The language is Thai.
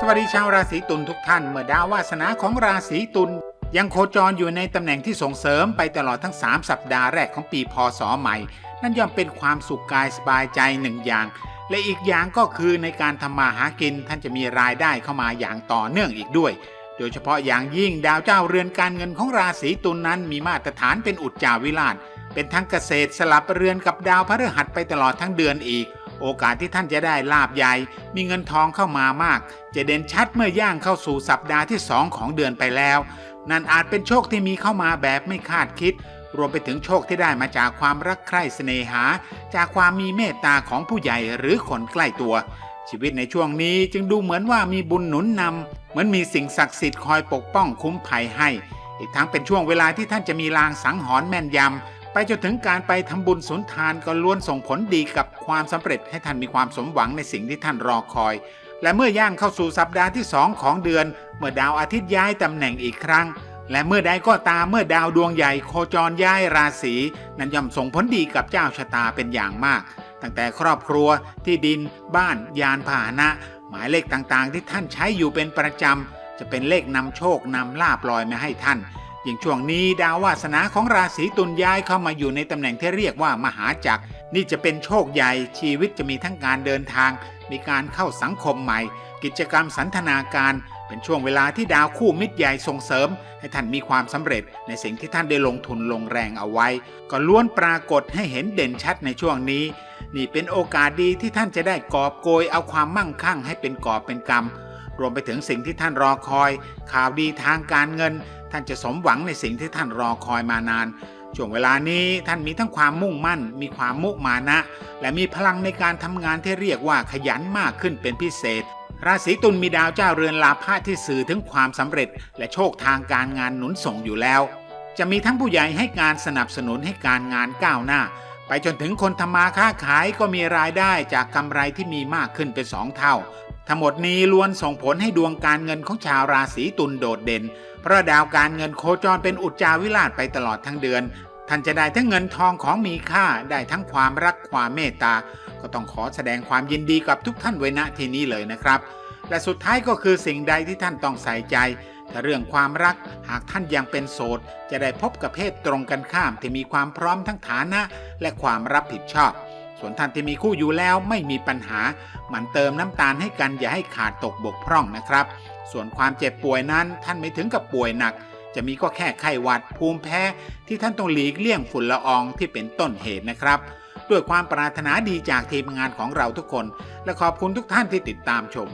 สวัสดีชาวราศีตุลทุกท่าน เมื่อดาววาสนาของราศีตุลยังโคจรอยู่ในตำแหน่งที่ส่งเสริมไปตลอดทั้ง 3 สัปดาห์แรกของปีพศใหม่ นั่นย่อมเป็นความสุขกายสบายใจหนึ่งอย่าง และอีกอย่างก็คือในการทำมาหากินท่านจะมีรายได้เข้ามาอย่างต่อเนื่องอีกด้วย โดยเฉพาะอย่างยิ่งดาวเจ้าเรือนการเงินของราศีตุลนนั้นมีมาตรฐานเป็นอุจจาวิราชเป็นทั้งเกษตรสลับเรือนกับดาวพฤหัสไปตลอดทั้งเดือนอีก โอกาสที่ท่านจะได้ลาบใหญ่ มีเงินทองเข้ามามาก จะเด่นชัดเมื่อย่างเข้าสู่สัปดาห์ที่2ของเดือนไปแล้ว นั่นอาจเป็นโชคที่มีเข้ามาแบบไม่คาดคิด รวมไปถึงโชคที่ได้มาจากความรักใคร่เสน่หา จากความมีเมตตาของผู้ใหญ่หรือคนใกล้ตัว ชีวิตในช่วงนี้จึงดูเหมือนว่ามีบุญหนุนนำเหมือนมีสิ่งศักดิ์สิทธิ์คอยปกป้องคุ้มภัยให้ อีกทั้งเป็นช่วงเวลาที่ท่านจะมีลางสังหรณ์แม่นยำ จนถึงการไปทำบุญสุนทานก็ล้วนส่งผลดีกับความสำเร็จให้ท่านมีความสมหวังในสิ่งที่ท่านรอคอย และเมื่อย่างเข้าสู่สัปดาห์ที่2ของเดือน เมื่อดาวอาทิตย์ย้ายตำแหน่งอีกครั้ง และเมื่อใดก็ตามเมื่อดาวดวงใหญ่โคจรย้ายราศีนั้นย่อมส่งผลดีกับเจ้าชะตาเป็นอย่างมาก ตั้งแต่ครอบครัวที่ดิน บ้าน ยานพาหนะ หมายเลขต่างๆ ที่ท่านใช้อยู่เป็นประจำจะเป็นเลขนำโชคนำลาบลอยมาให้ท่าน อยิ่งช่วงนี้ดาววาสนาของราศีตุลย้ายเข้ามาอยู่ในตำแหน่งที่เรียกว่ามหาจักร นี่จะเป็นโชคใหญ่ชีวิตจะมีทั้งการเดินทาง มีการเข้าสังคมใหม่ กิจกรรมสันทนาการ เป็นช่วงเวลาที่ดาวคู่มิตรใหญ่ส่งเสริม ให้ท่านมีความสำเร็จในสิ่งที่ท่านได้ลงทุนลงแรงเอาไว้ ก็ล้วนปรากฏให้เห็นเด่นชัดในช่วงนี้ นี่เป็นโอกาสดีที่ท่านจะได้กอบโกยเอาความมั่งคั่งให้เป็นกอบเป็นกำ รวมไปถึงสิ่งที่ท่านรอคอย ข่าวดีทางการเงิน ท่านจะสมหวังในสิ่งที่ท่านรอคอยมานานช่วงเวลานี้ท่านมีทั้งความมุ่งมั่น มีความมุมานะ และมีพลังในการทำงานที่เรียกว่าขยันมากขึ้นเป็นพิเศษ ราศีตุลมีดาวเจ้าเรือนลาภะที่สื่อถึงความสำเร็จ และโชคทางการงานหนุนส่งอยู่แล้ว จะมีทั้งผู้ใหญ่ให้การสนับสนุนให้การงานก้าวหน้า ไปจนถึงคนทำมาค้าขายก็มีรายได้จากกำไรที่มีมากขึ้นเป็นสองเท่า ทั้งหมดนี้ล้วนส่งผลให้ดวงการเงินของชาวราศีตุลโดดเด่น เพราะดาวการเงินโคจรเป็นอุจจาวิราชไปตลอดทั้งเดือน ท่านจะได้ทั้งเงินทองของมีค่าได้ทั้งความรักความเมตตา ก็ต้องขอแสดงความยินดีกับทุกท่านไว้ณที่นี้เลยนะครับ และสุดท้ายก็คือสิ่งใดที่ท่านต้องใส่ใจถ้าเรื่องความรักหากท่านยังเป็นโสด จะได้พบกับเพศตรงกันข้ามที่มีความพร้อมทั้งฐานะ และความรับผิดชอบ ส่วนท่านที่มีคู่อยู่แล้วไม่มีปัญหา มันเติมน้ำตาลให้กันอย่าให้ขาดตกบกพร่องนะครับ ส่วนความเจ็บป่วยนั้นท่านไม่ถึงกับป่วยหนัก จะมีก็แค่ไข้หวัดภูมิแพ้ ที่ท่านต้องหลีกเลี่ยงฝุ่นละอองที่เป็นต้นเหตุนะครับด้วยความปรารถนาดีจากทีมงานของเราทุกคน และขอบคุณทุกท่านที่ติดตามชม